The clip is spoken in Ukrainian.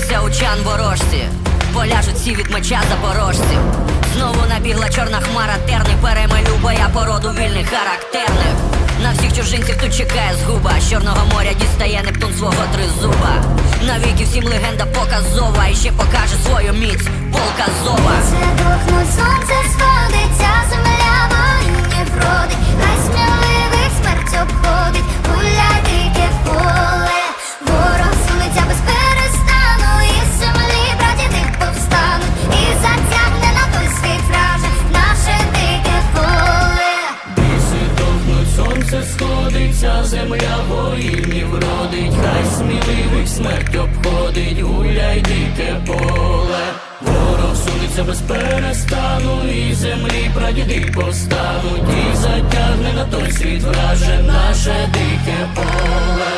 Нащо дивитися учан ворожці? Поляжуть всі від меча запорожців. Знову набігла чорна хмара, терни перемалю боя породу вільних характерних. На всіх чужинців тут чекає згуба. З Чорного моря дістає Нептун свого тризуба. Навіки всім легенда показова і ще покаже свою міць полка зова. Це духнуть, сонце сходиться, смерть обходить, гуляй дике поле. Ворог сунеться без перестану, і землі прадіди повстануть, і затягне на той світ враже наше дике поле.